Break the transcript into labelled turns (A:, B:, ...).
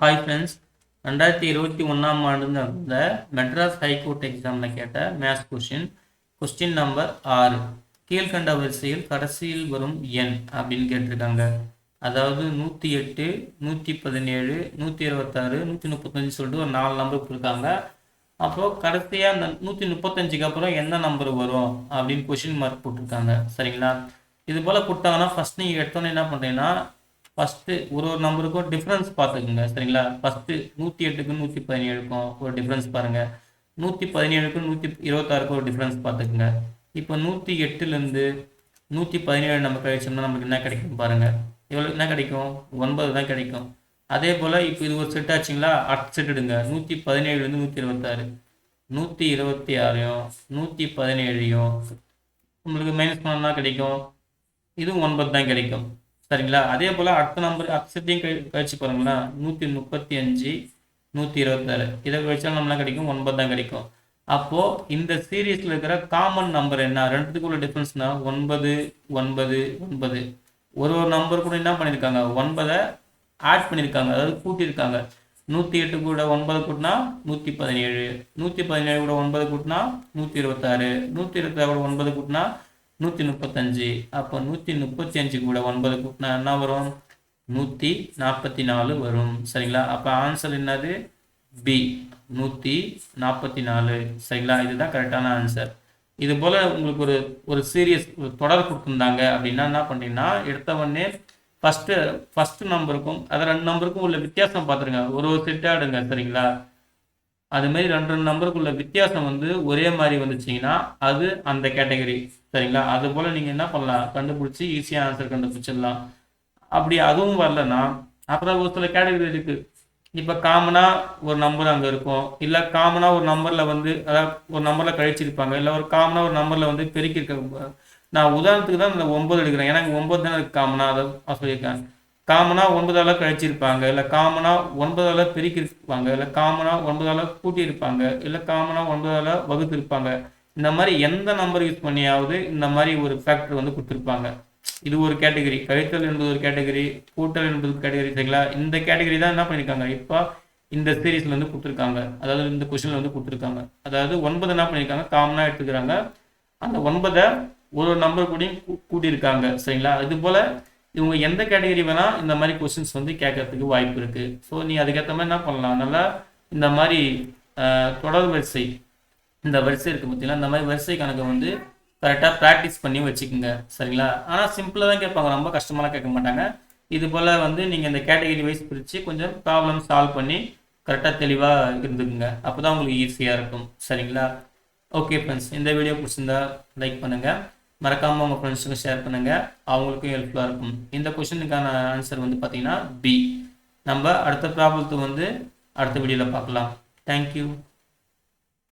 A: Hi friends ரெண்டாயிரத்தி இருபத்தி ஒன்றாம் ஆண்டு நடந்த மெட்ராஸ் ஹைகோர்ட் எக்ஸாமில் கேட்ட மேத்ஸ் கொஸ்டின் கொஸ்டின் நம்பர் ஆறு. கீழ்கண்ட வரிசையில் கடைசியில் வரும் எண் அப்படின்னு கேட்டிருக்காங்க. அதாவது நூற்றி எட்டு நூற்றி பதினேழு நூற்றி இருபத்தாறு நூற்றி முப்பத்தஞ்சு சொல்லிட்டு ஒரு நாலு நம்பர் கொடுத்துருக்காங்க அப்புறம் கடைசியாக அந்த நூற்றி முப்பத்தஞ்சுக்கு அப்புறம் எந்த நம்பர் வரும் அப்படின்னு கொஷின் மார்க் போட்டிருக்காங்க. சரிங்களா? இது போல் கொடுத்தாங்கன்னா ஃபஸ்ட் நீங்கள் எடுத்தோன்னே என்ன பண்ணுறீங்கன்னா ஃபஸ்ட்டு ஒரு ஒரு நம்பருக்கும் டிஃப்ரென்ஸ் பார்த்துக்குங்க சரிங்களா? ஃபஸ்ட்டு நூற்றி எட்டுக்கும் நூற்றி பதினேழுக்கும் ஒரு டிஃப்ரென்ஸ் பாருங்கள் நூற்றி பதினேழுக்கும் நூற்றி இருபத்தாறுக்கும் ஒரு டிஃப்ரென்ஸ் பார்த்துக்குங்க. இப்போ நூற்றி எட்டுலேருந்து நூற்றி பதினேழு நம்ம கழிச்சோம்னா நமக்கு என்ன கிடைக்கும் பாருங்கள் எவ்வளோ என்ன கிடைக்கும்? ஒன்பது தான் கிடைக்கும். அதே போல் இப்போ இது ஒரு செட் ஆச்சுங்களா? அடுத்த செட் எடுங்க. நூற்றி பதினேழுலேருந்து நூற்றி இருபத்தாறு. நூற்றி இருபத்தி ஆறையும் நூற்றி பதினேழையும் உங்களுக்கு மைனஸ் பண்ணால் கிடைக்கும். இதுவும் ஒன்பது தான் கிடைக்கும். சரிங்களா? அதே போல் அடுத்த நம்பர் அக்ஷத்தையும் கழி கழிச்சு பாருங்களா. நூற்றி முப்பத்தி அஞ்சு நூற்றி இருபத்தாறு. இதை கழிச்சாலும் நம்மளாம் கிடைக்கும் ஒன்பது தான் கிடைக்கும். அப்போது இந்த சீரீஸில் இருக்கிற காமன் நம்பர் என்ன? ரெண்டுத்துக்குள்ள டிஃப்ரென்ஸ்னா ஒன்பது ஒன்பது ஒன்பது. ஒரு ஒரு நம்பர் கூட என்ன பண்ணியிருக்காங்க ஒன்பதை ஆட் பண்ணியிருக்காங்க அதாவது கூட்டியிருக்காங்க நூற்றி எட்டு கூட ஒன்பது கூட்டினா நூற்றி பதினேழு. நூற்றி பதினேழு கூட ஒன்பது கூட்டினா நூற்றி இருபத்தாறு. நூற்றி இருபத்தாறு கூட ஒன்பது கூட்டினா நூற்றி முப்பத்தஞ்சு. அப்போ நூற்றி முப்பத்தி அஞ்சு கூட ஒன்பது கூட்டினா என்ன வரும்? நூற்றி நாற்பத்தி நாலு வரும். சரிங்களா? அப்போ ஆன்சர் என்னது? பி நூற்றி நாற்பத்தி நாலு. சரிங்களா? இதுதான் கரெக்டான ஆன்சர் இது போல் உங்களுக்கு ஒரு ஒரு சீரியஸ் தொடர் கொடுத்துருந்தாங்க அப்படின்னா என்ன பண்ணுறீங்கன்னா எடுத்த உடனே ஃபஸ்ட்டு ஃபஸ்ட்டு நம்பருக்கும் அது ரெண்டு நம்பருக்கும் உள்ள வித்தியாசம் பார்த்துருங்க. ஒரு ஒரு செட்டாக எடுங்க சரிங்களா? அது மாதிரி ரெண்டு ரெண்டு நம்பருக்குள்ள வித்தியாசம் வந்து ஒரே மாதிரி வந்துச்சிங்கன்னா அது அந்த கேட்டகரி. சரிங்களா? அது போல் நீங்கள் என்ன பண்ணலாம்? கண்டுபிடிச்சி ஈஸியாக ஆன்சர் கண்டுபிடிச்சிடலாம். அப்படி அதுவும் வரலன்னா அப்புறம் ஒரு சில கேட்டகரி இருக்குது இப்போ காமனாக ஒரு நம்பர் அங்கே இருக்கும். இல்லை காமனாக ஒரு நம்பரில் வந்து அதாவது ஒரு நம்பரில் கழிச்சிருப்பாங்க. இல்லை ஒரு காமனாக ஒரு நம்பரில் வந்து பெருக்கியிருக்க நான் உதாரணத்துக்கு தான் இந்த ஒம்பது எடுக்கிறேன். ஏன்னா இங்கே ஒன்பது தானே இருக்குது காமனாக அதை சொல்லியிருக்கேன். காமனாக ஒன்பதால் கழிச்சிருப்பாங்க இல்லை காமனாக ஒன்பதால் பெருக்கியிருப்பாங்க இல்லை காமனாக ஒன்பதால் கூட்டியிருப்பாங்க இல்லை காமனாக ஒன்பதால் வகுத்திருப்பாங்க. இந்த மாதிரி எந்த நம்பர் யூஸ் பண்ணியாவது இந்த மாதிரி ஒரு ஃபேக்டர் வந்து கொடுத்துருப்பாங்க. இது ஒரு கேட்டகரி கழித்தல் என்பது ஒரு கேட்டகரி கூட்டல் என்பது கேட்டகரி சரிங்களா? இந்த கேட்டகரி தான் என்ன பண்ணியிருக்காங்க இப்போ இந்த சீரீஸ்ல வந்து கொடுத்துருக்காங்க. அதாவது இந்த கொஷனில் வந்து கொடுத்துருக்காங்க. அதாவது ஒன்பது என்ன பண்ணியிருக்காங்க காமனாக எடுத்துக்கிறாங்க. அந்த ஒன்பதை ஒரு நம்பர் கூடயும் கூட்டியிருக்காங்க. சரிங்களா? இது போல இவங்க எந்த கேட்டகரி வேணால் இந்த மாதிரி கொஸ்டின்ஸ் வந்து கேட்கறதுக்கு வாய்ப்பு இருக்குது ஸோ நீ அதுக்கேற்ற மாதிரி என்ன பண்ணலாம்? நல்லா இந்த மாதிரி தொடர் வரிசை. இந்த வரிசை இருக்குது பார்த்தீங்களா இந்த மாதிரி வரிசை கணக்கை வந்து கரெக்டாக ப்ராக்டிஸ் பண்ணி வச்சுக்கோங்க. சரிங்களா? ஆனால் சிம்பிளாக தான் கேட்பாங்க. ரொம்ப கஷ்டமாலாம் கேட்க மாட்டாங்க. இது போல் வந்து நீங்கள் இந்த கேட்டகரி வைஸ் பிரித்து கொஞ்சம் ப்ராப்ளம் சால்வ் பண்ணி கரெக்டாக தெளிவாக இருந்துக்குங்க. அப்போ தான் உங்களுக்கு ஈஸியாக இருக்கும். சரிங்களா? ஓகே ஃப்ரெண்ட்ஸ் இந்த வீடியோ பிடிச்சிருந்தா லைக் பண்ணுங்கள் மறக்காமல் உங்கள் ஃப்ரெண்ட்ஸுக்கு ஷேர் பண்ணுங்கள் அவங்களுக்கும் ஹெல்ப்ஃபுல்லாக இருக்கும். இந்த கொஷனுக்கான ஆன்சர் வந்து பார்த்தீங்கன்னா பி நம்ம அடுத்த ப்ராப்ளத்தை வந்து அடுத்த வீடியோவில் பார்க்கலாம். தேங்க்யூ